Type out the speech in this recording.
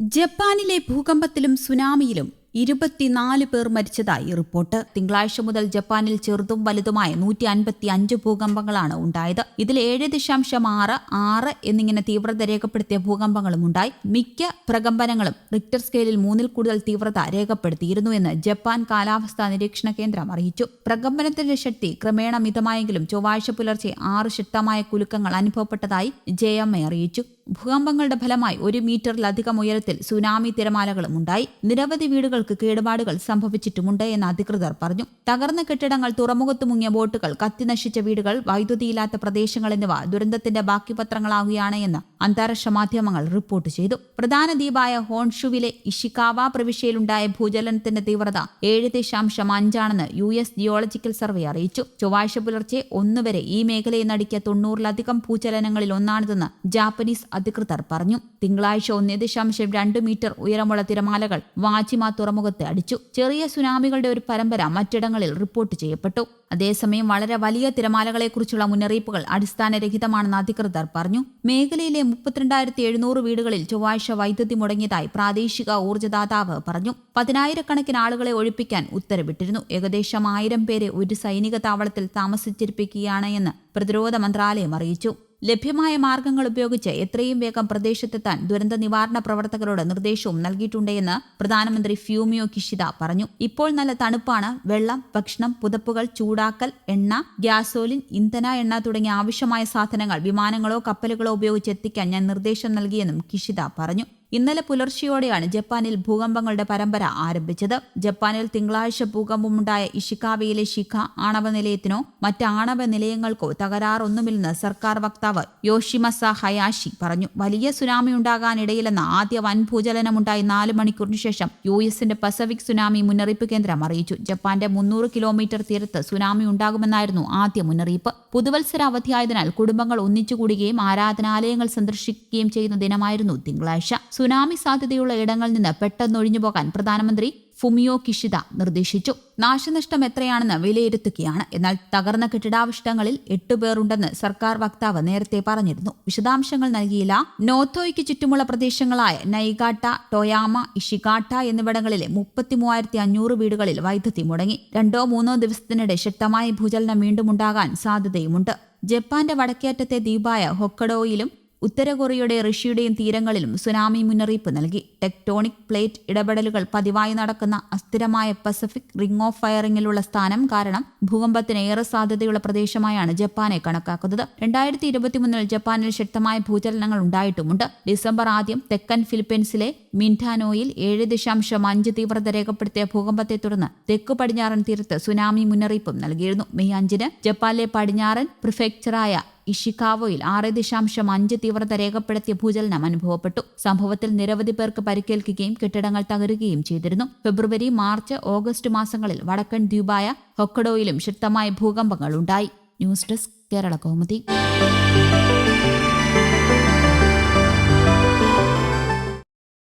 ജപ്പാനിലെ ഭൂകമ്പത്തിലും സുനാമിയിലും ഇരുപത്തിനാല് പേർ മരിച്ചതായി റിപ്പോർട്ട്. തിങ്കളാഴ്ച മുതൽ ജപ്പാനിൽ ചെറുതും വലുതുമായ നൂറ്റി അൻപത്തി അഞ്ച് ഭൂകമ്പങ്ങളാണ് ഉണ്ടായത്. ഇതിൽ ഏഴ് ദശാംശം ആറ് ആറ് എന്നിങ്ങനെ തീവ്രത രേഖപ്പെടുത്തിയ ഭൂകമ്പങ്ങളും ഉണ്ടായി. മിക്ക പ്രകമ്പനങ്ങളും റിക്ടർ സ്കെയിലിൽ മൂന്നിൽ കൂടുതൽ തീവ്രത രേഖപ്പെടുത്തിയിരുന്നു എന്ന് ജപ്പാൻ കാലാവസ്ഥാ നിരീക്ഷണ കേന്ദ്രം അറിയിച്ചു. പ്രകമ്പനത്തിന്റെ ശക്തി ക്രമേണ മിതമായെങ്കിലും ചൊവ്വാഴ്ച പുലർച്ചെ ആറ് ശക്തമായ കുലുക്കങ്ങൾ അനുഭവപ്പെട്ടതായി ജെ എം എ അറിയിച്ചു. ഭൂകമ്പങ്ങളുടെ ഫലമായി ഒരു മീറ്ററിലധികം ഉയരത്തിൽ സുനാമി തിരമാലകളും ഉണ്ടായി. നിരവധി വീടുകൾക്ക് കേടുപാടുകൾ സംഭവിച്ചിട്ടുമുണ്ട് എന്ന് അധികൃതർ പറഞ്ഞു. തകർന്ന കെട്ടിടങ്ങൾ തുറമുഖത്ത് മുങ്ങിയ ബോട്ടുകൾ കത്തിനശിച്ച വീടുകൾ വൈദ്യുതിയില്ലാത്ത പ്രദേശങ്ങൾ എന്നിവ ദുരന്തത്തിന്റെ ബാക്കി പത്രങ്ങളാകുകയാണ് എന്ന് അന്താരാഷ്ട്ര മാധ്യമങ്ങൾ റിപ്പോർട്ട് ചെയ്തു. പ്രധാന ദ്വീപായ ഹോൺഷുവിലെ ഇഷിക്കാവ പ്രവിശ്യയിലുണ്ടായ ഭൂചലനത്തിന്റെ തീവ്രത ഏഴ് ദശാംശം അഞ്ചാണെന്ന് യു എസ് ജിയോളജിക്കൽ സർവേ അറിയിച്ചു. ചൊവ്വാഴ്ച പുലർച്ചെ ഒന്നുവരെ ഈ മേഖലയിൽ നടുക്കിയ തൊണ്ണൂറിലധികം ഭൂചലനങ്ങളിൽ ഒന്നാണിതെന്ന് ജാപ്പനീസ് അധികൃതർ പറഞ്ഞു. തിങ്കളാഴ്ച ഒന്നേ ദശാംശം രണ്ട് മീറ്റർ ഉയരമുള്ള തിരമാലകൾ വാജിമ തുറമുഖത്ത് അടിച്ചു. ചെറിയ സുനാമികളുടെ ഒരു പരമ്പര മറ്റിടങ്ങളിൽ റിപ്പോർട്ട് ചെയ്യപ്പെട്ടു. അതേസമയം വളരെ വലിയ തിരമാലകളെക്കുറിച്ചുള്ള മുന്നറിയിപ്പുകൾ അടിസ്ഥാനരഹിതമാണെന്ന് അധികൃതർ പറഞ്ഞു. മേഖലയിലെ മുപ്പത്തിരണ്ടായിരത്തി എഴുന്നൂറ് വീടുകളിൽ ചൊവ്വാഴ്ച വൈദ്യുതി മുടങ്ങിയതായി പ്രാദേശിക ഊർജദാതാവ് പറഞ്ഞു. പതിനായിരക്കണക്കിന് ആളുകളെ ഒഴിപ്പിക്കാൻ ഉത്തരവിട്ടിരുന്നു. ഏകദേശം ആയിരം പേരെ ഒരു സൈനിക താവളത്തിൽ താമസിച്ചിരിപ്പിക്കുകയാണ് എന്ന് പ്രതിരോധ മന്ത്രാലയം അറിയിച്ചു. ലഭ്യമായ മാർഗങ്ങൾ ഉപയോഗിച്ച് എത്രയും വേഗം പ്രദേശത്തെത്താൻ ദുരന്ത നിവാരണ പ്രവർത്തകരോട് നിർദ്ദേശവും നൽകിയിട്ടുണ്ടെന്ന് പ്രധാനമന്ത്രി ഫ്യൂമിയോ കിഷിദ പറഞ്ഞു. ഇപ്പോൾ നല്ല തണുപ്പാണ്. വെള്ളം ഭക്ഷണം പുതപ്പുകൾ ചൂടാക്കൽ എണ്ണ ഗ്യാസോലിൻ ഇന്ധന എണ്ണ തുടങ്ങിയ ആവശ്യമായ സാധനങ്ങൾ വിമാനങ്ങളോ കപ്പലുകളോ ഉപയോഗിച്ച് എത്തിക്കാൻ ഞാൻ നിർദ്ദേശം നൽകിയെന്നും കിഷിദ പറഞ്ഞു. ഇന്നലെ പുലർച്ചെയോടെയാണ് ജപ്പാനിൽ ഭൂകമ്പങ്ങളുടെ പരമ്പര ആരംഭിച്ചത്. ജപ്പാനിൽ തിങ്കളാഴ്ച ഭൂകമ്പമുണ്ടായ ഇഷിക്കാവയിലെ ശിഖ ആണവ നിലയത്തിനോ മറ്റ് ആണവ നിലയങ്ങൾക്കോ തകരാറൊന്നുമില്ലെന്ന് സർക്കാർ വക്താവ് യോഷിമസ ഹയാഷി പറഞ്ഞു. വലിയ സുനാമി ഉണ്ടാകാനിടയിലെന്ന ആദ്യ വൻ ഭൂചലനമുണ്ടായി നാല് മണിക്കൂറിന് ശേഷം യു എസിന്റെ പസഫിക് സുനാമി മുന്നറിയിപ്പ് കേന്ദ്രം അറിയിച്ചു. ജപ്പാന്റെ മുന്നൂറ് കിലോമീറ്റർ തീരത്ത് സുനാമി ഉണ്ടാകുമെന്നായിരുന്നു ആദ്യ മുന്നറിയിപ്പ്. പുതുവത്സര അവധിയായതിനാൽ കുടുംബങ്ങൾ ഒന്നിച്ചുകൂടുകയും ആരാധനാലയങ്ങൾ സന്ദർശിക്കുകയും ചെയ്യുന്ന ദിനമായിരുന്നു തിങ്കളാഴ്ച. സുനാമി സാധ്യതയുള്ള ഇടങ്ങളിൽ നിന്ന് പെട്ടെന്നൊഴിഞ്ഞു പോകാൻ പ്രധാനമന്ത്രി ഫുമിയോ കിഷിത നിർദ്ദേശിച്ചു. നാശനഷ്ടം എത്രയാണെന്ന് വിലയിരുത്തുകയാണ്. എന്നാൽ തകർന്ന കെട്ടിടാവശിഷ്ടങ്ങളിൽ എട്ടുപേരുണ്ടെന്ന് സർക്കാർ വക്താവ് നേരത്തെ പറഞ്ഞിരുന്നു. വിശദാംശങ്ങൾ നൽകിയില്ല. നോത്തോയ്ക്ക് ചുറ്റുമുള്ള പ്രദേശങ്ങളായ നൈഗാട്ട ടോയാമ ഇഷിഗാട്ട എന്നിവിടങ്ങളിലെ മുപ്പത്തി മൂവായിരത്തി അഞ്ഞൂറ് വീടുകളിൽ വൈദ്യുതി മുടങ്ങി. രണ്ടോ മൂന്നോ ദിവസത്തിനിടെ ശക്തമായ ഭൂചലനം വീണ്ടും ഉണ്ടാകാൻ സാധ്യതയുമുണ്ട്. ജപ്പാന്റെ വടക്കേറ്റത്തെ ദ്വീപായ ഹൊക്കഡോയിലും ഉത്തര കൊറിയയുടെ റഷ്യയുടെയും തീരങ്ങളിലും സുനാമി മുന്നറിയിപ്പ് നൽകി. ടെക്ടോണിക് പ്ലേറ്റ് ഇടപെടലുകൾ പതിവായി നടക്കുന്ന അസ്ഥിരമായ പസഫിക് റിംഗ് ഓഫ് ഫയറിംഗിലുള്ള സ്ഥാനം കാരണം ഭൂകമ്പത്തിന് ഏറെ സാധ്യതയുള്ള പ്രദേശമായാണ് ജപ്പാനെ കണക്കാക്കുന്നത്. രണ്ടായിരത്തി ഇരുപത്തിമൂന്നിൽ ജപ്പാനിൽ ശക്തമായ ഭൂചലനങ്ങൾ ഉണ്ടായിട്ടുമുണ്ട്. ഡിസംബർ ആദ്യം തെക്കൻ ഫിലിപ്പീൻസിലെ മിൻഡാനോയിൽ ഏഴ് ദശാംശം അഞ്ച് തീവ്രത രേഖപ്പെടുത്തിയ ഭൂകമ്പത്തെ തുടർന്ന് തെക്കു പടിഞ്ഞാറൻ തീരത്ത് സുനാമി മുന്നറിയിപ്പും നൽകിയിരുന്നു. മെയ് അഞ്ചിന് ജപ്പാനിലെ പടിഞ്ഞാറൻ പ്രിഫെക്ചറായ ഇഷിക്കാവോയിൽ ആറ് ദശാംശം അഞ്ച് തീവ്രത രേഖപ്പെടുത്തിയ ഭൂചലനം അനുഭവപ്പെട്ടു. സംഭവത്തിൽ നിരവധി പേർക്ക് പരിക്കേൽക്കുകയും കെട്ടിടങ്ങൾ തകരുകയും ചെയ്തിരുന്നു. ഫെബ്രുവരി മാർച്ച് ഓഗസ്റ്റ് മാസങ്ങളിൽ വടക്കൻ ദ്വീപായ ഹൊക്കഡോയിലും ശക്തമായ ഭൂകമ്പങ്ങൾ ഉണ്ടായി ന്യൂസ് ഡെസ്ക് കേരള കൗമുദി.